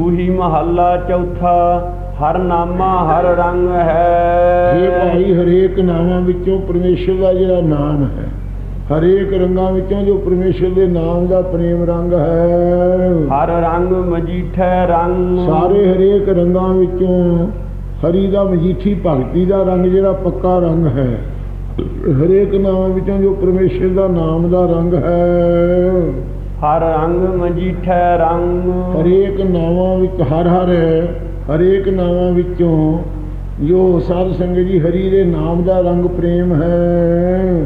ਸੂਹੀ ਮਹੱਲਾ ਚੌਥਾ ਹਰ ਨਾਮਾ ਹਰ ਰੰਗ ਹੈ। ਇਹ ਭਾਈ ਹਰੇਕ ਨਾਮਾਂ ਵਿੱਚੋਂ ਪਰਮੇਸ਼ਰ ਦਾ ਜਿਹੜਾ ਨਾਮ ਹੈ ਹਰੇਕ ਰੰਗਾਂ ਵਿੱਚੋਂ ਜੋ ਪਰਮੇਸ਼ਰ ਦੇ ਨਾਮ ਦਾ ਪ੍ਰੇਮ ਰੰਗ ਹੈ। ਹਰ ਰੰਗ ਮਜੀਠੈ ਰੰਗ। ਸਾਰੇ ਹਰੇਕ ਰੰਗਾਂ ਵਿੱਚੋਂ ਹਰੀ ਦਾ ਮਜੀਠੀ ਭਗਤੀ ਦਾ ਰੰਗ ਜਿਹੜਾ ਪੱਕਾ ਰੰਗ ਹੈ ਹਰੇਕ ਨਾਮਾਂ ਵਿੱਚੋਂ ਜੋ ਪਰਮੇਸ਼ਰ ਦਾ ਨਾਮ ਦਾ ਰੰਗ ਹੈ। ਹਰ ਰੰਗ ਮਜੀਠੈ ਰੰਗ। ਹਰੇਕ ਨਾਵਾਂ ਵਿੱਚ ਹਰ ਹਰ ਹੈ ਹਰੇਕ ਨਾਵਾਂ ਵਿੱਚੋਂ ਜੋ ਸਾਧ ਸੰਗਤ ਜੀ ਹਰੀ ਦੇ ਨਾਮ ਦਾ ਰੰਗ ਪ੍ਰੇਮ ਹੈ।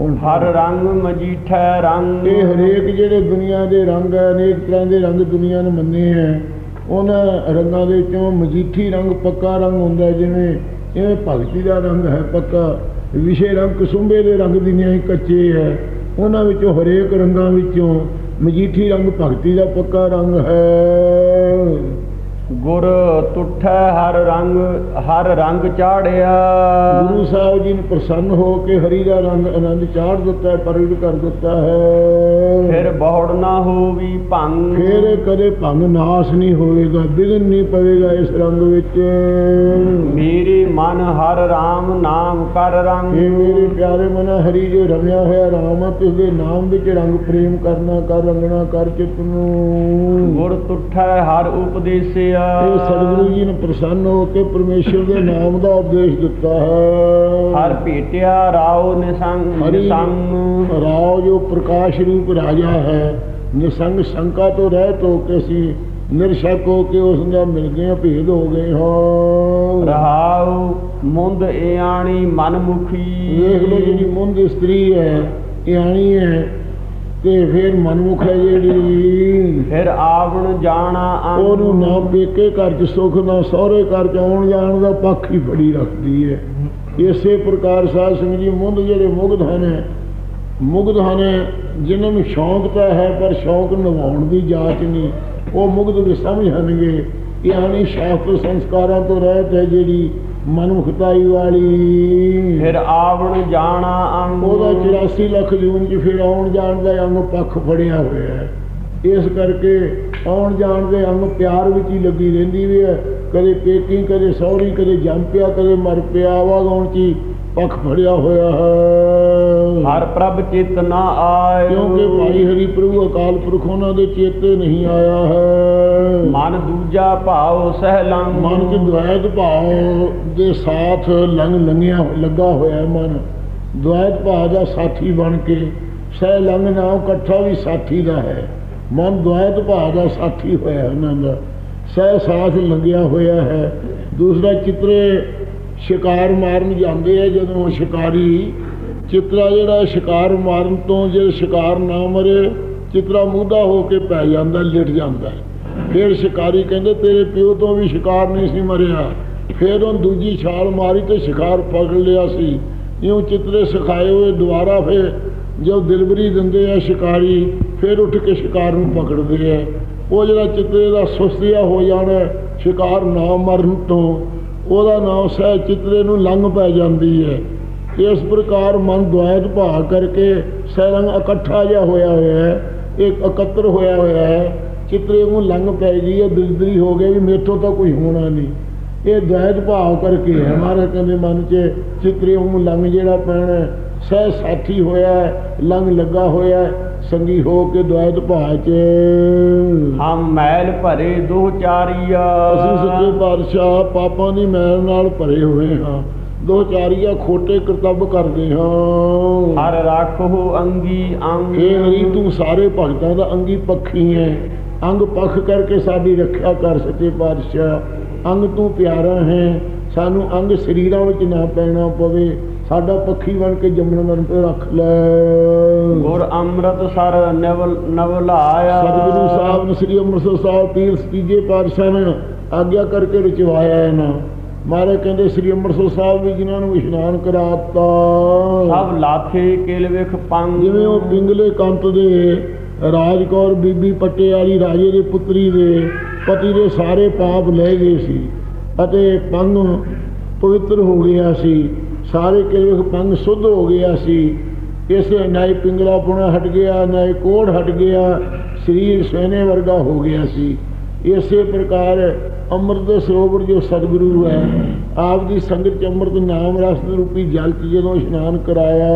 ਹੁਣ ਹਰ ਰੰਗ ਮਜੀਠੈ ਰੰਗ। ਇਹ ਹਰੇਕ ਜਿਹੜੇ ਦੁਨੀਆ ਦੇ ਰੰਗ ਹੈ ਅਨੇਕ ਤਰ੍ਹਾਂ ਦੇ ਰੰਗ ਦੁਨੀਆ ਨੇ ਮੰਨੇ ਹੈ ਉਹਨਾਂ ਰੰਗਾਂ ਦੇ ਵਿੱਚੋਂ ਮਜੀਠੀ ਰੰਗ ਪੱਕਾ ਰੰਗ ਹੁੰਦਾ ਜਿਵੇਂ ਇਹ ਭਗਤੀ ਦਾ ਰੰਗ ਹੈ ਪੱਕਾ ਵਿਸ਼ੇ ਰੰਗ ਕਸੁੰਬੇ ਦੇ ਰੰਗ ਦੀ ਨਹੀਂ ਕੱਚੇ ਹੈ ਉਹਨਾਂ ਵਿੱਚੋਂ ਹਰੇਕ ਰੰਗਾਂ ਵਿੱਚੋਂ ਮਜੀਠੀ ਰੰਗ ਭਗਤੀ ਦਾ ਪੱਕਾ ਰੰਗ ਹੈ। ਗੁਰ ਤੁਠੈ ਹਰ ਰੰਗ ਹਰ ਰੰਗ ਚਾੜਿਆ। ਗੁਰੂ ਸਾਹਿਬ ਜੀ ਨੇ ਪ੍ਰਸੰਨ ਹੋ ਕੇ ਹਰੀ ਦਾ ਰੰਗ ਆਨੰਦ ਚਾੜ ਦਿੱਤਾ ਪ੍ਰਗਟ ਕਰ ਦਿੱਤਾ ਹੈ। ਫਿਰ ਬਹੁੜ ਨਾ ਹੋਵੀ ਭੰਗ। ਫਿਰ ਕਦੇ ਭੰਗ ਨਾਸ ਨਹੀਂ ਹੋਵੇਗਾ ਵਿਗਨ ਨਹੀਂ ਪਵੇਗਾ ਇਸ ਰੰਗ ਵਿੱਚ। ਮੇਰੇ ਮਨ ਹਰ RAM ਨਾਮ ਕਰ ਰੰਗ। ਇਹ ਮੇਰੇ ਪਿਆਰੇ ਮਨ ਹਰੀ ਜੋ ਰਮਿਆ ਹੋਇਆ ਰਾਮ ਹੈ ਤੇ ਦੇ ਨਾਮ ਵਿੱਚ ਰੰਗ ਪ੍ਰੇਮ ਕਰਨਾ ਕਰ ਰੰਗਣਾ ਕਰ ਚਿਤ ਨੂੰ। ਗੁਰ ਤੁਠੈ ਹਰ ਉਪਦੇਸਿਆ ਇਹ ਸਤਿਗੁਰੂ ਜੀ ਨੇ ਪ੍ਰਸੰਨ ਹੋ ਕੇ ਪਰਮੇਸ਼ਰ ਦੇ ਨਾਮ ਦਾ ਉਪਦੇਸ਼ ਦਿੱਤਾ ਹਰ ਹੈ ਭੇਟਿਆ ਰਾਉ ਨਿਸੰਗ ਹਰੀ ਨਿਸੰਗ। ਰਾਓ ਜੋ ਪ੍ਰਕਾਸ਼ ਰੂਪ ਰਾਜਾ ਹੈ ਨਿਸੰਗ ਸ਼ੰਕਾ ਤੋਂ ਰਹਿਤ ਹੋ ਕੇ ਸੀ ਨਿਰਸ਼ਕ ਹੋ ਕੇ ਉਸ ਨਾਲ ਮਿਲ ਗਏ ਭੇਦ ਹੋ ਗਏ ਹਾਂ। ਰਹਾਉ ਮੁੰਦ ਇਆਣੀ ਮਨਮੁਖੀ। ਵੇਖ ਲਓ ਜਿਹੜੀ ਮੁੰਦ ਇਸਤਰੀ ਹੈ ਇਹ ਆਣੀ ਹੈ ਤੇ ਫਿਰ ਮਨਮੁਖ ਹੈ ਜਿਹੜੀ। ਫਿਰ ਆਵਣ ਜਾਣਾ ਉਹਨੂੰ ਨਾ ਪੇਕੇ ਘਰ ਚ ਸੁੱਖ ਨਾ ਸਹੁਰੇ ਘਰ ਚ ਆਉਣ ਜਾਣ ਦਾ ਪੱਖ ਹੀ ਫੜੀ ਰੱਖਦੀ ਹੈ। ਇਸੇ ਪ੍ਰਕਾਰ ਸਾਧ ਸੰਗਤ ਜੀ ਮੁੰਦ ਜਿਹੜੇ ਮੁਗਧ ਹਨ ਮੁਗਧ ਹਨ ਜਿਨ੍ਹਾਂ ਨੂੰ ਸ਼ੌਂਕ ਤਾਂ ਹੈ ਪਰ ਸ਼ੌਂਕ ਨਿਭਾਉਣ ਦੀ ਜਾਚ ਨਹੀਂ। ਉਹ ਮੁਗਧ ਵੀ ਸਮਝਣਗੇ ਇਹ ਆਣੀ ਸ਼ਾਸਤਰ ਸੰਸਕਾਰਾਂ ਤੋਂ ਰਹਿਤ ਹੈ ਜਿਹੜੀ ਮਨੁੱਖਤਾਈ ਵਾਲੀ। ਫਿਰ ਆਵਣ ਜਾਣਾ ਅੰਗ। ਉਹਦਾ 84 ਲੱਖ ਜੂਨ ਚ ਫਿਰ ਆਉਣ ਜਾਣ ਦਾ ਅੰਗ ਪੱਖ ਫੜਿਆ ਹੋਇਆ ਹੈ। ਇਸ ਕਰਕੇ ਆਉਣ ਜਾਣ ਦੇ ਅੰਗ ਪਿਆਰ ਵਿੱਚ ਹੀ ਲੱਗੀ ਰਹਿੰਦੀ ਵੀ ਹੈ। ਕਦੇ ਪੇਕੀ ਕਦੇ ਸੌਰੀ ਕਦੇ ਜੰਮ ਪਿਆ ਕਦੇ ਮਰ ਪਿਆ ਚ ਹੀ ਪੱਖ ਫੜਿਆ ਹੋਇਆ ਹੈ। ਹਰ ਪ੍ਰਭ ਚਿਤ ਨਾ ਆਏ। ਕਿਉਂਕਿ ਭਾਈ ਹਰੀ ਪ੍ਰਭੂ ਅਕਾਲ ਪੁਰਖ ਉਹਨਾਂ ਦੇ ਚੇਤੇ ਨਹੀਂ ਆਇਆ ਹੈ। ਮਨ ਦੂਜਾ ਭਾਉ ਸਹਿ ਲੰਗ ਮਨ ਚ ਦੁਆਇਤ ਭਾਵ ਦੇ ਸਾਥ ਲੰਘ ਲੰਘਿਆ, ਲੱਗਾ ਹੋਇਆ ਮਨ। ਦੁਆਇਤ ਭਾਵ ਦਾ ਸਾਥੀ ਬਣ ਕੇ ਸਹਿ ਲੰਘ ਨਾਮ ਇਕੱਠਾ ਵੀ ਸਾਥੀ ਦਾ ਹੈ। ਮਨ ਦੁਆਇਤ ਭਾਵ ਦਾ ਸਾਥੀ ਹੋਇਆ ਉਹਨਾਂ ਦਾ। ਸਹਿ ਸਾਥ ਲੰਘਿਆ ਹੋਇਆ ਹੈ। ਦੂਸਰਾ ਚਿੱਤਰੇ ਸ਼ਿਕਾਰ ਮਾਰਨ ਜਾਂਦੇ ਆ, ਜਦੋਂ ਸ਼ਿਕਾਰੀ ਚਿੱਤਰਾ ਜਿਹੜਾ ਸ਼ਿਕਾਰ ਮਾਰਨ ਤੋਂ ਜੇ ਸ਼ਿਕਾਰ ਨਾ ਮਰੇ, ਚਿੱਤਰਾ ਮੂਧਾ ਹੋ ਕੇ ਪੈ ਜਾਂਦਾ, ਲਿਟ ਜਾਂਦਾ ਫਿਰ ਸ਼ਿਕਾਰੀ ਕਹਿੰਦੇ, ਤੇਰੇ ਪਿਓ ਤੋਂ ਵੀ ਸ਼ਿਕਾਰ ਨਹੀਂ ਸੀ ਮਰਿਆ। ਫਿਰ ਉਹ ਦੂਜੀ ਛਾਲ ਮਾਰੀ ਤੇ ਸ਼ਿਕਾਰ ਪਕੜ ਲਿਆ ਸੀ। ਇਉਂ ਚਿੱਤਰੇ ਸਿਖਾਏ ਹੋਏ ਦੁਬਾਰਾ ਫਿਰ ਜਦ ਦਿਲਬਰੀ ਦਿੰਦੇ ਆ ਸ਼ਿਕਾਰੀ, ਫਿਰ ਉੱਠ ਕੇ ਸ਼ਿਕਾਰ ਨੂੰ ਪਕੜਦੇ ਆ। ਉਹ ਜਿਹੜਾ ਚਿੱਤਰੇ ਦਾ ਸੁਸਤੀਆ ਹੋ ਜਾਣਾ, ਸ਼ਿਕਾਰ ਨਾ ਮਰਨ ਤੋਂ, ਉਹਦਾ ਨਾਮ ਸਹਿ ਚਿੱਤਰੇ ਨੂੰ ਲੰਘ ਪੈ ਜਾਂਦੀ ਹੈ। ਇਸ ਪ੍ਰਕਾਰ ਮਨ ਦੁਆਇਤ ਭਾਅ ਕਰਕੇ ਸੈਰੰਗ ਇਕੱਠਾ ਜਿਹਾ ਹੋਇਆ ਹੋਇਆ ਹੈ, ਇੱਕ ਇਕੱਤਰ ਹੋਇਆ ਹੋਇਆ ਹੈ। ਚਿੱਤਰੇ ਨੂੰ ਲੰਘ ਪੈ ਗਈ ਹੈ ਦਿਲਦਰੀ ਹੋ ਗਿਆ ਵੀ ਮੇਥੋਂ ਤਾਂ ਕੋਈ ਹੋਣਾ ਨਹੀਂ। ਇਹ ਦੁਆਇਤ ਭਾਵ ਕਰਕੇ ਹੈ। ਮਹਾਰਾਜ ਕਹਿੰਦੇ ਮਨ 'ਚ ਚਿੱਤਰੇ ਨੂੰ ਲੰਘ ਜਿਹੜਾ ਪੈਣਾ ਸਹਿ ਸਾਥੀ ਹੋਇਆ ਲੰਘ ਲੱਗਾ ਹੋਇਆ ਸੰਗੀ ਹੋ ਕੇ ਦੁਆਇਤ ਭਾਅ 'ਚ। ਹਮ ਮੈਲ ਭਰੇ ਦੋ ਚਾਰੀਆ। ਅਸੀਂ ਸੱਚੇ ਪਾਤਸ਼ਾਹ ਪਾਪਾਂ ਦੀ ਮੈਲ ਨਾਲ ਭਰੇ ਹੋਏ ਹਾਂ। ਦੋ ਚਾਰੀਆ ਖੋਟੇ ਕਰਤੱਵ ਕਰਦੇ ਹਾਂ। ਹਰ ਰੱਖੋ ਅੰਗੀ ਅੰਗ। ਇਹ ਹਰੀ ਤੂੰ ਸਾਰੇ ਭਗਤਾਂ ਦਾ ਅੰਗੀ ਪੱਖੀ ਹੈ। ਅੰਗ ਪੱਖ ਕਰਕੇ ਸਾਡੀ ਰੱਖਿਆ ਕਰ ਸੱਚੇ ਪਾਤਸ਼ਾਹ। ਅੰਗ ਤੂੰ ਪਿਆਰਾ ਹੈ। ਸਾਨੂੰ ਅੰਗ ਸਰੀਰਾਂ ਵਿੱਚ ਨਾ ਪੈਣਾ ਪਵੇ। ਸਾਡਾ ਪੱਖੀ ਬਣ ਕੇ ਜੰਮਣ ਤੇ ਰੱਖ ਲੈ। ਗੁਰ ਅੰਮ੍ਰਿਤ ਸਰ ਨਵਲ ਨਵਲਾਇਆ। ਸਤਿਗੁਰੂ ਸਾਹਿਬ ਨੇ ਸ੍ਰੀ ਅੰਮ੍ਰਿਤਸਰ ਸਾਹਿਬ ਪੀਰ ਤੀਜੇ ਪਾਤਸ਼ਾਹ ਨੇ ਆਗਿਆ ਕਰਕੇ ਰਚਵਾਇਆ ਹੈ ਨਾ ਮਾਰੇ ਕਹਿੰਦੇ ਸ੍ਰੀ ਅੰਮ੍ਰਿਤਸਰ ਸਾਹਿਬ ਵੀ ਜਿਨ੍ਹਾਂ ਨੂੰ ਇਸ਼ਨਾਨ ਕਰਾਤਾ। ਸਭ ਲਾਥੇ ਕਿਲ ਵਿਖ ਪੰਗ। ਜਿਵੇਂ ਉਹ ਪਿੰਗਲੇ ਕੰਤ ਦੇ ਰਾਜਕੌਰ ਬੀਬੀ ਪੱਟੇ ਵਾਲੀ ਰਾਜੇ ਦੇ ਪੁੱਤਰੀ ਦੇ ਪਤੀ ਦੇ ਸਾਰੇ ਪਾਪ ਲੈ ਗਏ ਸੀ ਅਤੇ ਪੰਗ ਪਵਿੱਤਰ ਹੋ ਗਿਆ ਸੀ, ਸਾਰੇ ਕਿਲਵੇਖ ਪੰਗ ਸੁੱਧ ਹੋ ਗਿਆ ਸੀ। ਇਸੇ ਨਾਈ ਪਿੰਗਲਾ ਪੁਣਾ ਹਟ ਗਿਆ, ਨਾਈ ਕੋੜ ਹਟ ਗਿਆ, ਸਰੀਰ ਸੋਨੇ ਵਰਗਾ ਹੋ ਗਿਆ ਸੀ। ਇਸੇ ਪ੍ਰਕਾਰ ਅੰਮ੍ਰਿਤ ਦੇ ਸਰੋਵਰ ਜੋ ਸਤਿਗੁਰੂ ਹੈ ਆਪ ਦੀ ਸੰਗਤ ਚ ਅੰਮ੍ਰਿਤ ਨਾਮ ਰਸ ਰੂਪੀ ਜਲ ਚ ਜਦੋਂ ਇਸ਼ਨਾਨ ਕਰਾਇਆ।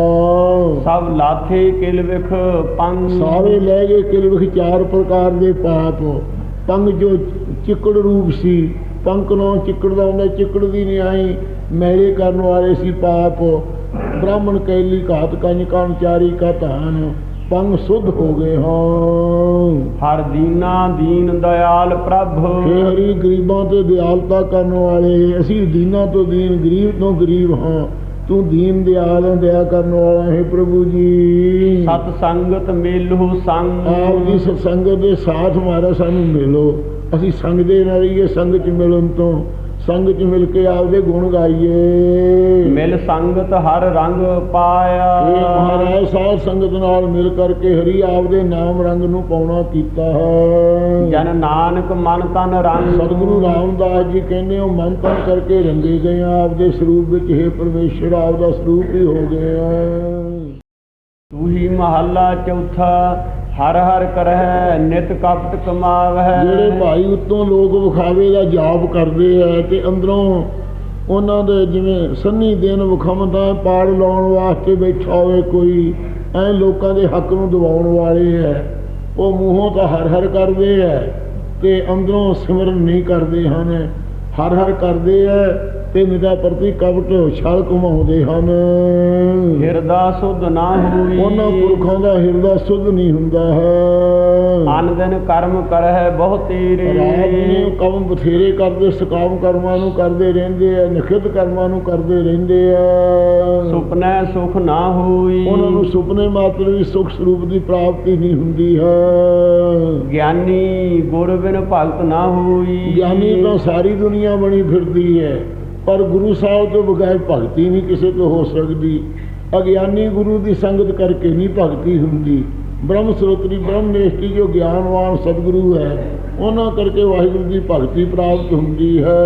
ਸਭ ਲਾਥੇ ਕਿਲ ਵਿਖ ਪੰਗ। ਸਾਰੇ ਲੈ ਗਏ ਕਿਲ ਵਿਖ ਚਾਰ ਪ੍ਰਕਾਰ ਦੇ ਪਾਪ। ਪੰਗ ਜੋ ਚਿੱਕੜ ਰੂਪ ਸੀ ਪੰਕ ਨੂੰ ਚਿੱਕੜ ਦਾ ਹੁੰਦਾ ਚਿੱਕੜ ਦੀ ਨਹੀਂ ਆਈ ਮੈਲੇ ਕਰਨ ਵਾਲੇ ਸੀ ਪਾਪ। ਬ੍ਰਾਹਮਣ ਕੈਲੀ ਘਾਤ ਕੰਨ ਕਾਨ ਚਾਰੀ ਕਾ ਧਾਨ। ਪੰਗ ਸੁਧ ਹੋ ਗਏ ਹਾਂ। ਹਰ ਦੀਨਾ ਦੀਨ ਦਇਆਲ ਪ੍ਰਭ। ਹੇ ਹਰੀ ਗਰੀਬਾਂ ਤੇ ਦਿਆਲਤਾ ਕਰਨ ਵਾਲੇ ਅਸੀਂ ਦੀਨਾਂ ਤੋਂ ਦੀਨ ਗਰੀਬ ਤੋਂ ਗਰੀਬ ਹਾਂ। ਤੂੰ ਦੀਨ ਦਿਆਲ ਹੈ, ਦਇਆ ਕਰਨ ਵਾਲਾ ਹੈ ਪ੍ਰਭੂ ਜੀ। ਸਤ ਸੰਗਤ ਮੇਲਹੁ ਸੰਗ। ਆਪ ਦੀ ਸਤਸੰਗਤ ਦੇ ਸਾਥ ਮਾਰਾ ਸਾਨੂੰ ਮਿਲੋ। ਅਸੀਂ ਸੰਗ ਦੇ ਨਾਲ ਰਹੀਏ ਸੰਗ ਚ ਮਿਲਣ ਤੋਂ ਸੰਗ ਚ ਮਿਲ ਕੇ ਆਪਦੇ ਗੁਣ ਗਾਈਏ। ਮਿਲ ਸੰਗਤ ਹਰ ਰੰਗ ਪਾਇਆ। ਇਹ ਮਹਾਰਾਜ ਸਾਧ ਸੰਗਤ ਨਾਲ ਮਿਲ ਕਰਕੇ ਹਰੀ ਆਪਦੇ ਨਾਮ ਰੰਗ ਨੂੰ ਪਾਉਣਾ ਕੀਤਾ ਹੈ। ਜਨ ਨਾਨਕ ਮਨ ਤਨ ਰੰਗ। ਸਤਿਗੁਰੂ ਰਾਮਦਾਸ ਜੀ ਕਹਿੰਦੇ ਹੋ ਮਨ ਤਨ ਕਰਕੇ ਰੰਗੇ ਗਏ ਆਪਦੇ ਸਰੂਪ ਵਿੱਚ ਹੈ ਪਰਮੇਸ਼ਰ ਆਪਦਾ ਸਰੂਪ ਹੀ ਹੋ ਗਏ ਤੂੰ ਹੀ ਮਹੱਲਾ ਚੌਥਾ ਹਰ ਹਰ ਕਰਹਿ, ਨਿਤ ਕਪਟ ਕਮਾਵਹਿ। ਜਿਹੜੇ ਭਾਈ ਉੱਤੋਂ ਲੋਕ ਵਿਖਾਵੇ ਦਾ ਜਾਪ ਕਰਦੇ ਆ ਤੇ ਅੰਦਰੋਂ ਉਹਨਾਂ ਦੇ ਜਿਵੇਂ ਸੰਨੀ ਦਿਨ ਵਿਖਾਉਂਦਾ ਪਾੜ ਲਾਉਣ ਵਾਸਤੇ ਬੈਠਾ ਹੋਵੇ ਕੋਈ, ਐ ਲੋਕਾਂ ਦੇ ਹੱਕ ਨੂੰ ਦਿਵਾਉਣ ਵਾਲੇ ਐ ਉਹ ਮੂੰਹੋਂ ਤਾਂ ਹਰ ਹਰ ਕਰਦੇ ਐ ਤੇ ਅੰਦਰੋਂ ਸਿਮਰਨ ਨਹੀਂ ਕਰਦੇ ਹਨ। ਹਰ ਹਰ ਕਰਦੇ ਐ ਤੇ ਨਿਦਾ ਪ੍ਰਤੀ ਕਪਟ ਛਲ ਕਮਾਉਂਦੇ ਹਨ। ਹਿਰਦਾ ਸੁਧ ਨਾ ਹੋਈ ਉਹਨਾਂ ਪੁਰਖਾਂ ਦਾ ਹਿਰਦਾ ਸੁਧ ਨਹੀਂ ਹੁੰਦਾ ਹੈ। ਅਨ ਦਿਨ ਕਰਮ ਕਰਹਿ ਬਹੁ ਤੇਰੇ। ਰਾਤ ਨੂੰ ਕੰਮ ਬਥੇਰੇ ਕਰਦੇ ਸਕਾਮ ਕਰਮਾਂ ਨੂੰ ਕਰਦੇ ਰਹਿੰਦੇ ਆ ਨਖਿਤ ਕਰਮਾਂ ਨੂੰ ਕਰਦੇ ਰਹਿੰਦੇ ਆ। ਸੁਪਨੈ ਸੁਖ ਨਾ ਹੋਈ। ਉਹਨਾਂ ਨੂੰ ਸੁਪਨੇ ਮਾਤਰ ਵੀ ਸੁਖ ਸਰੂਪ ਦੀ ਪ੍ਰਾਪਤੀ ਨਹੀਂ ਹੁੰਦੀ ਹੈ। ਗਿਆਨੀ ਗੁਰ ਬਿਨ ਭਗਤ ਨਾ ਹੋਈ। ਗਿਆਨੀ ਤਾਂ ਸਾਰੀ ਦੁਨੀਆ ਬਣੀ ਫਿਰਦੀ ਹੈ। ਪਰ ਗੁਰੂ ਸਾਹਿਬ ਤੋਂ ਬਗੈਰ ਭਗਤੀ ਨਹੀਂ ਕਿਸੇ ਤੋਂ ਹੋ ਸਕਦੀ। ਅਗਿਆਨੀ ਗੁਰੂ ਦੀ ਸੰਗਤ ਕਰਕੇ ਨਹੀਂ ਭਗਤੀ ਹੁੰਦੀ। ਬ੍ਰਹਮ ਸਰੋਤਰੀ, ਬ੍ਰਹਮ ਨਿਸ਼ਟੀ ਜੋ ਗਿਆਨਵਾਨ ਸਤਿਗੁਰੂ ਹੈ, ਉਹਨਾਂ ਕਰਕੇ ਵਾਹਿਗੁਰੂ ਦੀ ਭਗਤੀ ਪ੍ਰਾਪਤ ਹੁੰਦੀ ਹੈ।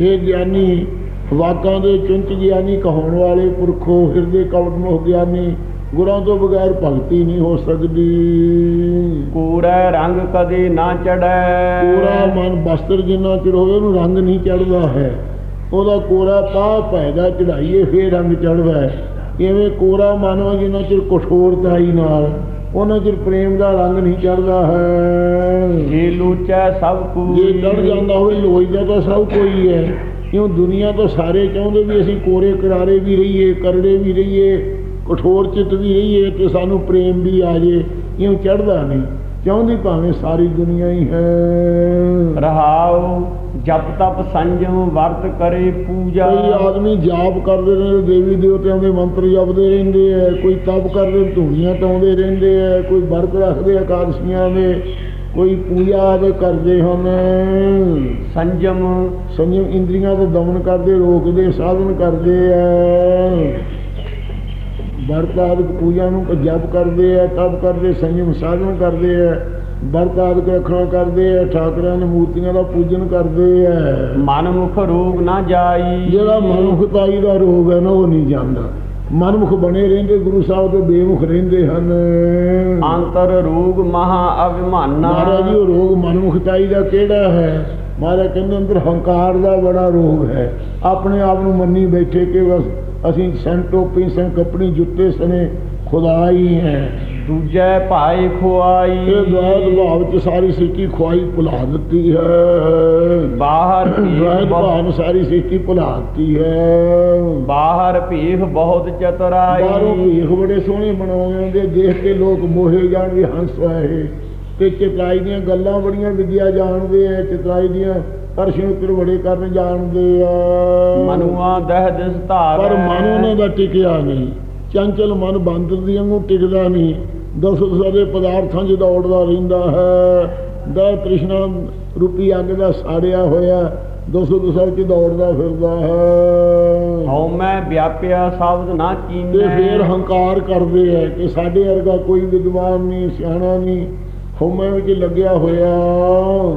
ਇਹ ਗਿਆਨੀ, ਵਾਕਾਂ ਦੇ ਚੁੰਚ ਗਿਆਨੀ, ਕਹਾਉਣ ਵਾਲੇ ਪੁਰਖੋ, ਹਿਰਦੇ ਕਵਟ ਮੋਹ ਗਿਆਨੀ ਗੁਰਾਂ ਤੋਂ ਬਗੈਰ ਭਗਤੀ ਨਹੀਂ ਹੋ ਸਕਦੀ। ਕੂੜੈ ਰੰਗ ਕਦੇ ਨਾ ਚੜੈ ਕੋਰਾ ਮਨ ਬਸਤਰ ਜਿੰਨਾ ਚਿਰ ਹੋਵੇ ਉਹਨੂੰ ਰੰਗ ਨਹੀਂ ਚੜਦਾ ਹੈ। ਉਹਦਾ ਕੋਰਾ ਪਾ ਪੈਦਾ ਚੜਾਈਏ ਫੇਰ ਰੰਗ ਚੜਦਾ ਇਵੇਂ ਕੋਰਾ ਮਨ ਵਾ ਜਿੰਨਾ ਚਿਰ ਕਠੋਰਤਾਈ ਨਾਲ ਉਹਨਾਂ ਚਿਰ ਪ੍ਰੇਮ ਦਾ ਰੰਗ ਨਹੀਂ ਚੜਦਾ ਹੈ। ਜੇ ਲੂਚੈ ਸਭ ਕੂ ਜੇ ਚੜ ਜਾਂਦਾ ਹੋਵੇ ਲੋਈ ਦਾ ਤਾਂ ਸਭ ਕੋਈ ਹੈ। ਕਿਉਂ ਦੁਨੀਆ ਤੋਂ ਸਾਰੇ ਚਾਹੁੰਦੇ ਵੀ ਅਸੀਂ ਕੋਰੇ ਕਰਾਰੇ ਵੀ ਰਹੀਏ ਕਰੜੇ ਵੀ ਰਹੀਏ। ਕਠੋਰ ਚਿੱਤ ਵੀ ਰਹੀਏ ਤੇ ਸਾਨੂੰ ਪ੍ਰੇਮ ਵੀ ਆ ਜੇ ਕਿਉਂ ਚੜਦਾ ਨਹੀਂ। ਚਾਹੁੰਦੀ ਭਾਵੇਂ ਸਾਰੀ ਦੁਨੀਆ ਹੀ ਹੈ। ਰਹਾਉ ਜਪ ਤਪ ਸੰਜਮ ਵਰਤ ਕਰੇ ਪੂਜਾ। ਕਈ ਆਦਮੀ ਜਾਪ ਕਰਦੇ ਨੇ ਦੇਵੀ ਦੇਵਤਿਆਂ ਦੇ ਮੰਤਰ ਜਪਦੇ ਰਹਿੰਦੇ ਐ ਕੋਈ ਤਪ ਕਰਦੇ ਧੂਣੀਆਂ ਟਾਉਂਦੇ ਰਹਿੰਦੇ ਐ ਕੋਈ ਵਰਤ ਰੱਖਦੇ ਇਕਾਦਸ਼ੀਆਂ ਦੇ ਕੋਈ ਪੂਜਾ ਆਦਿ ਕਰਦੇ ਹਨ। ਸੰਜਮ। ਸੰਯਮ ਇੰਦਰੀਆਂ ਤੋਂ ਦਮਨ ਕਰਦੇ ਰੋਕਦੇ ਸਾਧਨ ਕਰਦੇ ਐ। ਵਰਤ ਆਦਿਕ ਪੂਜਾ ਨੂੰ ਜਪ ਕਰਦੇ ਐ ਤਪ ਕਰਦੇ ਸੰਯਮ ਸਾਧਨ ਕਰਦੇ ਐ ਵਰਤ ਆਦਿਕ ਰੱਖਣਾ ਕਰਦੇ ਐ ਠਾਕਰਾਂ ਦੀ ਮੂਰਤੀਆਂ ਦਾ ਪੂਜਨ ਕਰਦੇ ਐ ਮਨ ਮੁਖ ਰੋਗ ਨਾ ਜਾਈ। ਜਿਹੜਾ ਮਨੁੱਖਤਾਈ ਦਾ ਰੋਗ ਹੈ ਨਾ ਉਹ ਨਹੀਂ ਜਾਂਦਾ। ਮਨਮੁਖ ਬਣੇ ਰਹਿੰਦੇ ਗੁਰੂ ਸਾਹਿਬ ਤੋਂ ਬੇਮੁਖ ਰਹਿੰਦੇ ਹਨ। ਅੰਤਰ ਰੋਗ ਮਹਾ ਅਭਿਮਾਨਾ। ਮਹਾਰਾਜ ਜੀ ਉਹ ਰੋਗ ਮਨਮੁਖਤਾਈ ਦਾ ਕਿਹੜਾ ਹੈ? ਮਹਾਰਾਜ ਕਹਿੰਦੇ ਅੰਦਰ ਹੰਕਾਰ ਦਾ ਬੜਾ ਰੋਗ ਹੈ। ਆਪਣੇ ਆਪ ਨੂੰ ਮੰਨੀ ਬੈਠੇ ਕਿ ਬਸ ਅਸੀਂ ਸਨ ਟੋਪੀ ਸਨ ਕੱਪੜੀ ਜੁੱਤੇ ਸਨੇ ਖੁਦਾ ਹੀ। ਦੂਜੈ ਭਾਈ ਖੁਆਈ। ਇਹ ਦਵਾਦ ਭਾਵ ਚ ਸਾਰੀ ਸ੍ਰਿਸ਼ਟੀ ਖੁਆਈ ਭੁਲਾ ਦਿੱਤੀ ਹੈ। ਬਾਹਰ ਬਹੁ- ਭਾਵ ਸਾਰੀ ਸ੍ਰਿਸ਼ਟੀ ਭੁਲਾ ਦਿੱਤੀ ਹੈ। ਬਾਹਰ ਭੀਖ ਬਹੁਤ ਚਤੁਰਾਈ। ਬਾਹਰੋਂ ਭੀਖ ਬੜੇ ਸੋਹਣੇ ਬਣਾਉਂਦੇ ਹੁੰਦੇ ਦੇਖ ਕੇ ਲੋਕ ਮੋਹੇ ਜਾਣ ਵੀ ਹੰਸ ਆਏ ਤੇ ਚਤਰਾਈ ਦੀਆਂ ਗੱਲਾਂ ਬੜੀਆਂ ਵਿਦਿਆ ਜਾਣਦੇ ਆ ਚਤਰਾਈ ਦੀਆਂ ਅਰਸ਼ ਉੱਤਰ ਬੜੇ ਕਰਨ ਜਾਣਦੇ ਆ। ਮਨੁਆ ਦਹ ਦਿਸ ਧਾਰ। ਪਰ ਮਨ ਉਹਨਾਂ ਦਾ ਟਿਕਿਆ ਨਹੀਂ। ਚੰਚਲ ਮਨ ਬਾਂਦਰ ਦੀ ਵਾਂਗੂ ਟਿਕਦਾ ਨਹੀਂ। ਦਸ ਸਾਰੇ ਪਦਾਰਥਾਂ 'ਚ ਦੌੜਦਾ ਰਹਿੰਦਾ ਹੈ। ਦਾ ਤ੍ਰਿਸ਼ਨਾ ਰੂਪੀ ਅੱਗ ਦਾ ਸਾੜਿਆ ਹੋਇਆ ਦਸੋ ਦਸਾਂ 'ਚ ਦੌੜਦਾ ਫਿਰਦਾ ਹੈ। ਹਉ ਮੈਂ ਵਿਆਪਿਆ ਸ਼ਬਦ ਨਾ ਤੇ ਕੀਨੇ ਫੇਰ ਹੰਕਾਰ ਕਰਦੇ ਐ ਕਿ ਸਾਡੇ ਵਰਗਾ ਕੋਈ ਵਿਦਵਾਨ ਨਹੀਂ ਸਿਆਣਾ ਨਹੀਂ। ਹਉਮੈ ਵਿੱਚ ਲੱਗਿਆ ਹੋਇਆ।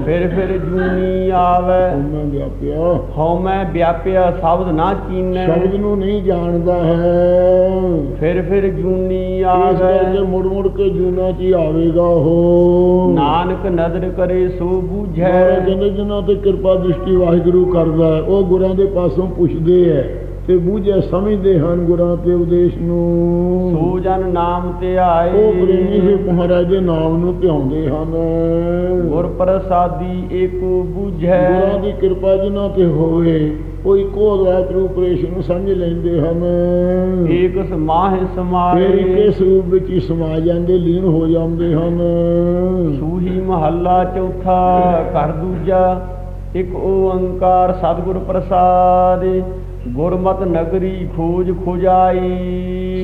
ਫਿਰ ਫਿਰ ਜੂਨੀ ਆਵੇ। ਹਉਮੈ ਵਿਆਪਿਆ। ਹਉਮੈ ਵਿਆਪਿਆ ਸ਼ਬਦ ਨਾ ਚੀਨੈ। ਸ਼ਬਦ ਨੂੰ ਨਹੀਂ ਜਾਣਦਾ ਹੈ। ਫਿਰ ਫਿਰ ਜੂਨੀ ਇਸ ਕਰਕੇ ਆਵੇ ਮੁੜ ਮੁੜ ਕੇ ਜੂਨਾ ਚ ਹੀ ਆਵੇਗਾ ਉਹ। ਨਾਨਕ ਨਦਰ ਕਰੇ ਸੋ ਬੂਝੈ। ਜਿਨ੍ਹਾਂ ਤੇ ਕਿਰਪਾ ਦ੍ਰਿਸ਼ਟੀ ਵਾਹਿਗੁਰੂ ਕਰਦਾ ਹੈ ਉਹ ਗੁਰਾਂ ਦੇ ਪਾਸੋਂ ਪੁੱਛਦੇ ਹੈ। ਤੇ ਬੂਝੇ ਸਮਝਦੇ ਹਨ ਗੁਰਾਂ ਤੇ ਉਪਦੇਸ਼ ਨੂੰ। ਸੋ ਜਨ ਨਾਮ ਤੇ ਉਹ ਪ੍ਰੇਮੀ ਆਏ ਹੀ ਮਹਾਰਾਜ ਦੇ ਨਾਮ ਨੂੰ ਧਿਆਉਂਦੇ ਹਨ। ਗੁਰ ਪ੍ਰਸਾਦੀ ਏਕੋ ਬੂਝੈ। ਗੁਰਾਂ ਦੀ ਕਿਰਪਾ ਜਿਨ੍ਹਾਂ ਤੇ ਹੋਵੇ ਉਹ ਇੱਕੋ ਅਦਵੈਤ ਰੂਪ ਪ੍ਰੇਸ਼ ਨੂੰ ਸਮਝ ਲੈਂਦੇ ਹਨ। ਏਕ ਸਮਾਹਿ ਫਿਰ ਸਮਾਏ ਇੱਕੇ ਸਰੂਪ ਵਿੱਚ ਹੀ ਸਮਾ ਜਾਂਦੇ ਲੀਨ ਹੋ ਜਾਂਦੇ ਹਨ। ਸੂਹੀ ਮਹੱਲਾ ਚੌਥਾ ਘਰ ਦੂਜਾ ਇੱਕ ਓੰਕਾਰ ਸਤਿਗੁਰ ਪ੍ਰਸਾਦਿ। ਗੁਰਮਤ ਨਗਰੀ ਖੋਜ ਖੁਜਾਈ।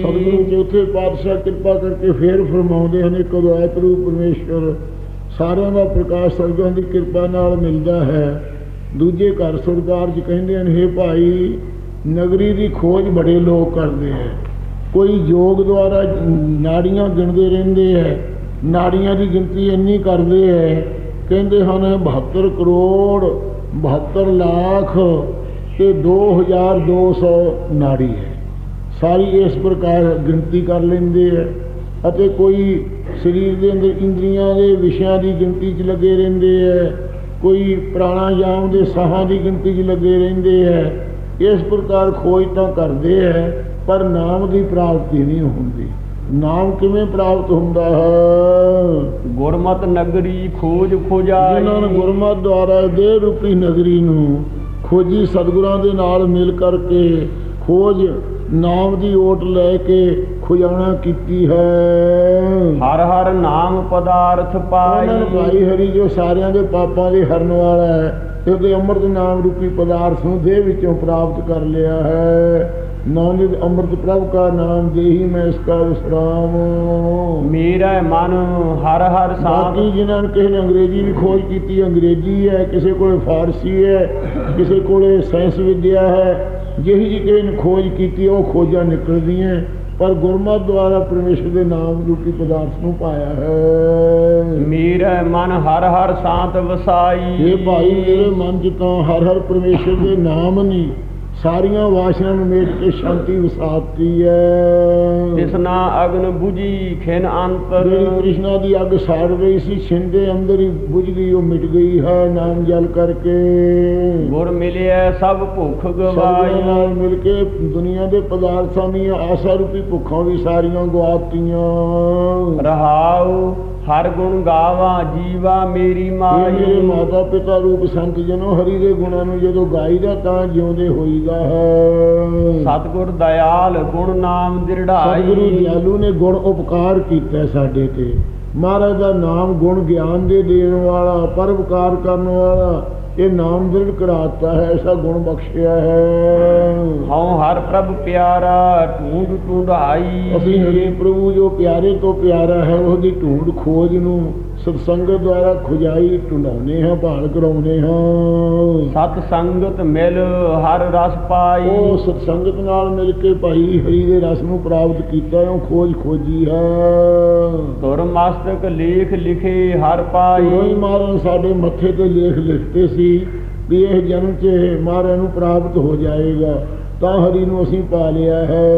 ਸਤਿਗੁਰੂ ਚੌਥੇ ਪਾਤਸ਼ਾਹ ਕਿਰਪਾ ਕਰਕੇ ਫੇਰ ਫਰਮਾਉਂਦੇ ਹਨ, ਇੱਕ ਅਦਵੈਤ ਰੂਪ ਪਰਮੇਸ਼ਵਰ ਸਾਰਿਆਂ ਦਾ ਪ੍ਰਕਾਸ਼ ਸਤਿਗੁਰਾਂ ਦੀ ਕਿਰਪਾ ਨਾਲ ਮਿਲਦਾ ਹੈ। ਦੂਜੇ ਘਰ ਸਰਕਾਰ ਜੀ ਕਹਿੰਦੇ ਹਨ, ਹੇ ਭਾਈ, ਨਗਰੀ ਦੀ ਖੋਜ ਬੜੇ ਲੋਕ ਕਰਦੇ ਹੈ। ਕੋਈ ਯੋਗ ਦੁਆਰਾ ਨਾੜੀਆਂ ਗਿਣਦੇ ਰਹਿੰਦੇ ਹੈ, ਨਾੜੀਆਂ ਦੀ ਗਿਣਤੀ ਇੰਨੀ ਕਰਦੇ ਹੈ। ਕਹਿੰਦੇ ਹਨ 72 ਕਰੋੜ 72 ਲੱਖ ਤੇ 2200 ਨਾੜੀ ਹੈ। ਸਾਰੀ ਇਸ ਪ੍ਰਕਾਰ ਗਿਣਤੀ ਕਰ ਲੈਂਦੇ ਹੈ ਅਤੇ ਕੋਈ ਸਰੀਰ ਦੇ ਅੰਦਰ ਇੰਦਰੀਆਂ ਦੇ ਵਿਸ਼ਿਆਂ ਦੀ ਗਿਣਤੀ 'ਚ ਲੱਗੇ ਰਹਿੰਦੇ ਹੈ ਕੋਈ ਪ੍ਰਾਣਾਯਾਮ ਦੇ ਸਾਹਾਂ ਦੀ ਗਿਣਤੀ 'ਚ ਲੱਗੇ ਰਹਿੰਦੇ ਹੈ ਇਸ ਪ੍ਰਕਾਰ ਖੋਜ ਤਾਂ ਕਰਦੇ ਹੈ ਪਰ ਨਾਮ ਦੀ ਪ੍ਰਾਪਤੀ ਨਹੀਂ ਹੁੰਦੀ। ਨਾਮ ਕਿਵੇਂ ਪ੍ਰਾਪਤ ਹੁੰਦਾ ਹੈ? ਗੁਰਮਤ ਨਗਰੀ ਖੋਜ ਜਿਨ੍ਹਾਂ ਨੇ ਖੁਜਾਈ ਗੁਰਮਤਿ ਦੁਆਰਾ ਦੇ ਰੂਪੀ ਨਗਰੀ ਨੂੰ ਖੋਜੀ ਸਤਿਗੁਰਾਂ ਦੇ ਨਾਲ ਮਿਲ ਕਰਕੇ ਖੋਜ ਨਾਮ ਦੀ ਓਟ ਲੈ ਕੇ ਖੁਜਾਣਾ ਕੀਤੀ ਹੈ। ਹਰ ਹਰ ਨਾਮ ਪਦਾਰਥ ਉਹਨਾਂ ਪਾਈ ਭਾਈ ਹਰੀ ਜੋ ਸਾਰਿਆਂ ਦੇ ਪਾਪਾਂ ਦੇ ਹਰਨ ਵਾਲਾ ਹੈ ਤੇ ਉਹਦੇ ਅੰਮ੍ਰਿਤ ਨਾਮ ਰੂਪੀ ਪਦਾਰਥ ਨੂੰ ਦੇਹ ਵਿੱਚੋਂ ਪ੍ਰਾਪਤ ਕਰ ਲਿਆ ਹੈ। ਨਾਨਕ ਅੰਮ੍ਰਿਤ ਪ੍ਰਭ ਕਾ ਨਾਮ ਦੇਹੀ ਮੈਂ ਇਸ ਕਾ ਵਿਸਰਾਮ। ਮੇਰਾ ਮਨ ਹਰ ਹਰ ਸਾਥ ਬਾਕੀ ਜਿਨ੍ਹਾਂ ਨੇ ਕਿਸੇ ਨੇ ਅੰਗਰੇਜ਼ੀ ਵੀ ਖੋਜ ਕੀਤੀ ਅੰਗਰੇਜ਼ੀ ਹੈ ਕਿਸੇ ਕੋਲੇ ਫਾਰਸੀ ਹੈ ਕਿਸੇ ਕੋਲੇ ਸਾਇੰਸ ਵਿਦਿਆ ਹੈ ਜਿਹੀ ਜਿਹੀ ਕਿਸੇ ਨੇ ਖੋਜ ਕੀਤੀ ਉਹ ਖੋਜਾਂ ਨਿਕਲਦੀਆਂ ਪਰ ਗੁਰਮਤਿ ਦੁਆਰਾ ਪਰਮੇਸ਼ਰ ਦੇ ਨਾਮ ਰੂਪੀ ਪਦਾਰਥ ਨੂੰ ਪਾਇਆ ਹੈ। ਮੇਰਾ ਮਨ ਹਰ ਹਰ ਸਾਥ ਵਸਾਈ। ਇਹ ਭਾਈ ਮੇਰੇ ਮਨ 'ਚ ਤਾਂ ਹਰ ਹਰ ਪਰਮੇਸ਼ਰ ਦੇ ਨਾਮ ਨਹੀਂ ਸਾਰੀਆਂ ਵਾਸ਼ਨਾ ਨੂੰ ਮੇਟ ਕੇ ਸ਼ਾਂਤੀ ਵਸਾਤੀ ਹੈ ਤਿਸਨਾ ਅਗਨ 부ਜੀ ਖਿਨ ਅੰਤਰ। ਕ੍ਰਿਸ਼ਨਾ ਦੀ ਅੱਗ ਸਾੜ ਰਹੀ ਸੀ ਛਿੰਦੇ ਅੰਦਰ ਹੀ ਬੁਝ ਗਈ ਉਹ ਮਿਟ ਗਈ ਹੈ ਨਾਮ ਜਲ ਕਰਕੇ। ਗੁਰ ਮਿਲਿਆ ਸਭ ਭੁੱਖ ਗਵਾਈ ਨਾਲ ਮਿਲ ਕੇ ਦੁਨੀਆ ਦੇ ਪਦਾਰਥਾਂ ਦੀਆਂ ਆਸਾ ਰੂਪੀ ਭੁੱਖਾਂ ਵੀ ਸਾਰੀਆਂ ਗਵਾਤੀਆਂ ਰਹਾਉ ਹਰ ਗੁਣ ਗਾਵਾਂ ਜੀਵਾ ਮੇਰੀ ਇਹ ਮਾਈ ਮਾਤਾ ਪਿਤਾ ਰੂਪ ਸੰਤ ਜਨੋ ਹਰੀ ਦੇ ਗੁਣਾਂ ਨੂੰ ਜਦੋਂ ਗਾਈਦਾ ਤਾਂ ਜਿਉਂਦੇ ਹੋਈਦਾ ਹੈ। ਸਤਿਗੁਰ ਦਇਆਲ ਗੁਣ ਨਾਮ ਸਤਿਗੁਰੂ ਦਿਰੜਾਈ ਦਿਆਲੂ ਨੇ ਗੁਣ ਉਪਕਾਰ ਕੀਤਾ ਸਾਡੇ ਤੇ। ਮਹਾਰਾਜ ਦਾ ਨਾਮ ਗੁਣ ਗਿਆਨ ਦੇ ਦੇਣ ਵਾਲਾ ਪਰਉਪਕਾਰ ਕਰਨ ਵਾਲਾ ਇਹ ਨਾਮ ਦ੍ਰਿੜ ਕਰਾਤਾ ਹੈ ਐਸਾ ਗੁਣ ਬਖਸ਼ਿਆ ਹੈ। ਹਉ ਹਰ ਪ੍ਰਭ ਪਿਆਰਾ ਢੂੰਡ ਢੂੰਡਾਈ। ਅਸੀਂ ਹਰੀ ਪ੍ਰਭੂ ਜੋ ਪਿਆਰੇ ਤੋਂ ਪਿਆਰਾ ਹੈ ਉਹਦੀ ਢੂੰਡ ਖੋਜ ਨੂੰ ਸਤਸੰਗਤ ਦੁਆਰਾ ਖੁਜਾਈ ਢੂੰਡਾਉਨੇ ਹਾਂ ਭਾਲ ਕਰਾਉਨੇ ਹਾਂ। ਸਤ ਸੰਗਤ ਮਿਲ ਹਰ ਰਸ ਪਾਈ। ਉਹ ਸਤਸੰਗਤ ਨਾਲ ਮਿਲ ਕੇ ਭਾਈ ਹਰੀ ਦੇ ਰਸ ਨੂੰ ਪ੍ਰਾਪਤ ਕੀਤਾ ਉਹ ਖੋਜ ਖੋਜੀ ਹੈ। ਤੁਰ ਮਸਤਕ ਲੇਖ ਲਿਖੇ ਹਰ ਪਾਈ। ਮਾਰਨ ਸਾਡੇ ਮੱਥੇ ਤੇ ਲੇਖ ਲਿਖਤੇ ਸੀ ਵੀ ਇਹ ਜਨਮ 'ਚ ਮਹਾਰਾਜ ਨੂੰ ਪ੍ਰਾਪਤ ਹੋ ਜਾਏਗਾ। ਤਾਂ ਹਰੀ ਨੂੰ ਅਸੀਂ ਪਾ ਲਿਆ ਹੈ।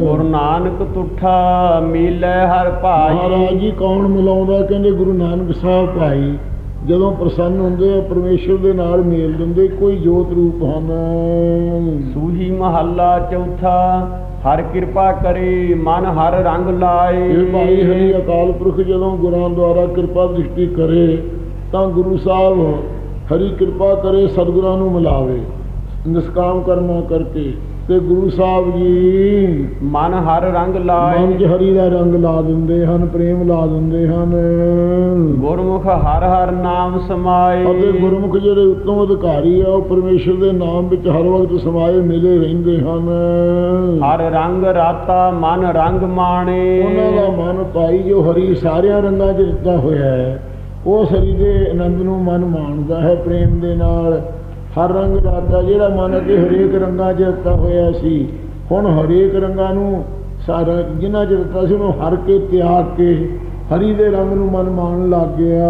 ਗੁਰੂ ਨਾਨਕ ਤੁਠਾ ਮਿਲੈ ਹਰ ਮਹਾਰਾਜ ਭਾਈ ਜੀ ਕੌਣ ਮਿਲਾਉਂਦਾ? ਕਹਿੰਦੇ ਗੁਰੂ ਨਾਨਕ ਸਾਹਿਬ ਭਾਈ। ਜਦੋਂ ਪ੍ਰਸੰਨ ਹੁੰਦੇ ਆ ਪਰਮੇਸ਼ਰ ਦੇ ਨਾਲ ਮੇਲ ਦਿੰਦੇ ਕੋਈ ਜੋਤ ਰੂਪ ਹਨ। ਸੂਹੀ ਮਹੱਲਾ ਚੌਥਾ ਹਰ ਕਿਰਪਾ ਕਰੇ ਮਨ ਹਰ ਰੰਗ ਲਾਏ। ਇਹ ਭਾਈ ਹਰੀ ਅਕਾਲ ਪੁਰਖ ਜਦੋਂ ਗੁਰਾਂ ਦੁਆਰਾ ਕਿਰਪਾ ਦ੍ਰਿਸ਼ਟੀ ਕਰੇ ਤਾਂ ਗੁਰੂ ਸਾਹਿਬ ਹਰੀ ਕਿਰਪਾ ਕਰੇ ਸਤਿਗੁਰਾਂ ਨੂੰ ਮਿਲਾਵੇ। ਨਿਸਕਾਮ ਕਰਮਾ ਕਰਕੇ ਤੇ ਗੁਰੂ ਸਾਹਿਬ ਜੀ ਮਨ ਹਰ ਰੰਗ ਮਨ ਲਾਏ 'ਚ ਹਰੀ ਦਾ ਰੰਗ ਲਾ ਦਿੰਦੇ ਹਨ ਪ੍ਰੇਮ ਲਾ ਦਿੰਦੇ ਹਨ। ਗੁਰਮੁਖ ਹਰ ਹਰ ਨਾਮ ਸਮਾਏ। ਅਤੇ ਗੁਰਮੁਖ ਜਿਹੜੇ ਉੱਤਮ ਅਧਿਕਾਰੀ ਆ ਉਹ ਪਰਮੇਸ਼ਰ ਦੇ ਨਾਮ ਵਿੱਚ ਹਰ ਵਕਤ ਸਮਾਏ ਮਿਲੇ ਰਹਿੰਦੇ ਹਨ। ਹਰ ਰੰਗ ਰਾਤਾ ਮਨ ਰੰਗ ਮਾਣੇ। ਉਹਨਾਂ ਦਾ ਮਨ ਭਾਈ ਜੋ ਹਰੀ ਸਾਰਿਆਂ ਰੰਗਾਂ 'ਚ ਦਿੱਤਾ ਹੋਇਆ ਹੈ ਉਹ ਹਰੀ ਦੇ ਆਨੰਦ ਨੂੰ ਮਨ ਮਾਣਦਾ ਹੈ ਪ੍ਰੇਮ ਦੇ ਨਾਲ। ਹਰ ਰੰਗ ਰਾਤਾ ਜਿਹੜਾ ਮਨ ਅੱਗੇ ਹਰੇਕ ਰੰਗਾਂ 'ਚ ਦਿੱਤਾ ਹੋਇਆ ਸੀ ਹੁਣ ਹਰੇਕ ਰੰਗਾਂ ਨੂੰ ਸਾਰਾ ਜਿਨ੍ਹਾਂ 'ਚ ਦਿੱਤਾ ਸੀ ਉਹਨੂੰ ਹਰ ਕੇ ਤਿਆਗ ਕੇ ਹਰੀ ਦੇ ਰੰਗ ਨੂੰ ਮਨ ਮਾਣ ਲੱਗ ਗਿਆ।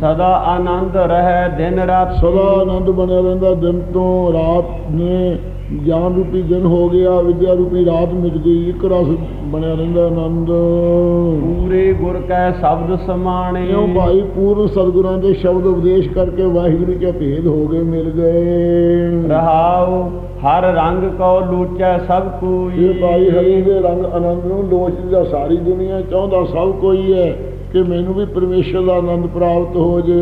ਸਦਾ ਆਨੰਦ ਰਹਿ ਦਿਨ ਰਾਤ ਸਦਾ ਆਨੰਦ ਬਣਿਆ ਰਹਿੰਦਾ ਦਿਨ ਤੋਂ ਰਾਤ ਨੇ ਗਿਆਨ ਰੂਪੀ ਦਿਨ ਹੋ ਗਿਆ ਵਿਦਿਆ ਰੂਪੀ ਰਾਤ ਮਿਟ ਗਈ ਇੱਕ ਰਸ ਬਣਿਆ ਰਹਿੰਦਾ ਆਨੰਦ। ਪੂਰੇ ਗੁਰ ਕੈ ਸ਼ਬਦ ਸਮਾਣੇ। ਕਿਉਂ ਭਾਈ ਪੂਰਨ ਸਤਿਗੁਰਾਂ ਦੇ ਸ਼ਬਦ ਉਪਦੇਸ਼ ਕਰਕੇ ਵਾਹਿਗੁਰੂ ਕੇ ਭੇਦ ਹੋ ਗਏ ਮਿਲ ਗਏ। ਰਹਾਉ ਹਰ ਰੰਗ ਕੋ ਲੂਚੈ ਸਭ ਕੋਈ। ਇਹ ਭਾਈ ਹਰੀ ਦੇ ਰੰਗ ਆਨੰਦ ਨੂੰ ਲੋਚਦਾ ਸਾਰੀ ਦੁਨੀਆ ਚਾਹੁੰਦਾ ਸਭ ਕੋਈ ਹੈ। ਕਿ ਮੈਨੂੰ ਵੀ ਪਰਮੇਸ਼ਰ ਦਾ ਆਨੰਦ ਪ੍ਰਾਪਤ ਹੋ ਜੇ।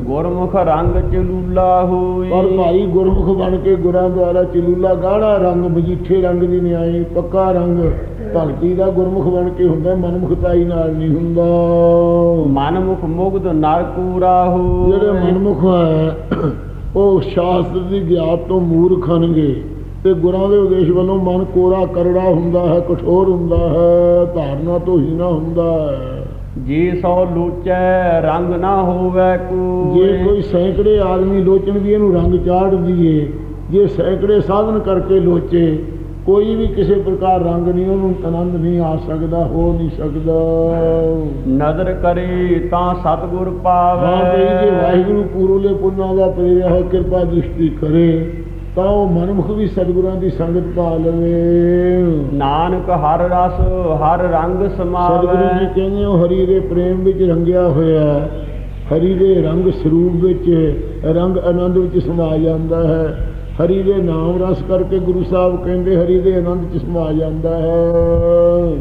ਗੁਰਮੁਖ ਰੰਗ ਚਲੂਲਾ ਹੋਈ। ਪਰ ਭਾਈ ਗੁਰਮੁਖ ਬਣ ਕੇ ਗੁਰਾਂ ਦੁਆਰਾ ਚਲੂਲਾ ਗਾੜਾ ਰੰਗ ਮਜੀਠੇ ਰੰਗ ਦੀ ਨਿਆਈ ਪੱਕਾ ਰੰਗ। ਭਗਤੀ ਦਾ ਗੁਰਮੁਖ ਬਣ ਕੇ ਹੁੰਦਾ ਮਨਮੁਖਤਾਈ ਨਾਲ ਨਹੀਂ ਹੁੰਦਾ। ਮਨਮੁਖ ਮੁਗਧ ਨਰ ਕੂਰਾ ਹੋ। ਜਿਹੜੇ ਮਨਮੁਖ ਹੈ ਉਹ ਸ਼ਾਸਤਰ ਦੀ ਗਿਆਤ ਤੋਂ ਮੂਰਖ ਹਨਗੇ ਤੇ ਗੁਰਾਂ ਦੇ ਉਦੇਸ਼ ਵੱਲੋਂ ਮਨ ਕੋਰਾ ਕਰੜਾ ਹੁੰਦਾ ਹੈ ਕਠੋਰ ਹੁੰਦਾ ਹੈ ਧਾਰਨਾ ਤੋਂ ਹੀਣਾ ਹੁੰਦਾ ਹੈ। ਜੀ ਸੋ ਲੂਚੈ ਰੰਗ ਨਾ ਹੋਵੇ ਜੇ ਕੋਈ। ਸੈਂਕੜੇ ਆਦਮੀ ਲੋਚਣ ਦੀ ਇਹਨੂੰ ਰੰਗ ਚਾੜ ਦੀਏ ਜੇ ਸੈਂਕੜੇ ਸਾਧਨ ਕਰਕੇ ਲੋਚੇ ਕੋਈ ਵੀ ਕਿਸੇ ਪ੍ਰਕਾਰ ਰੰਗ ਨਹੀਂ ਉਹਨੂੰ ਆਨੰਦ ਨਹੀਂ ਆ ਸਕਦਾ ਹੋ ਨਹੀਂ ਸਕਦਾ। ਨਜ਼ਰ ਕਰੇ ਤਾਂ ਸਤਿਗੁਰ ਪਾਵੇ। ਜੇ ਵਾਹਿਗੁਰੂ ਪੂਰੋਲੇ ਪੁੰਨਾਂ ਦਾ ਪ੍ਰੇਰਿਆ ਹੋ ਕਿਰਪਾ ਦ੍ਰਿਸ਼ਟੀ ਕਰੇ। ਤਾਂ ਉਹ ਮਨਮੁਖ ਵੀ ਸਤਿਗੁਰਾਂ ਦੀ ਸੰਗਤ ਪਾ ਲਵੇ। ਨਾਨਕ ਹਰ ਰਸ ਹਰ ਰੰਗ ਸਤਿਗੁਰੂ ਜੀ ਸਮਾਵੇ ਕਹਿੰਦੇ ਹੋ ਹਰੀ ਦੇ ਪ੍ਰੇਮ ਵਿੱਚ ਰੰਗਿਆ ਹੋਇਆ ਹੈ। ਹਰੀ ਦੇ ਰੰਗ ਸਰੂਪ ਵਿੱਚ ਰੰਗ ਆਨੰਦ ਵਿੱਚ ਸਮਾ ਜਾਂਦਾ ਹੈ। ਹਰੀ ਦੇ ਨਾਮ ਰਸ ਕਰਕੇ ਗੁਰੂ ਸਾਹਿਬ ਕਹਿੰਦੇ ਹਰੀ ਦੇ ਆਨੰਦ ਚ ਸਮਾ ਜਾਂਦਾ ਹੈ।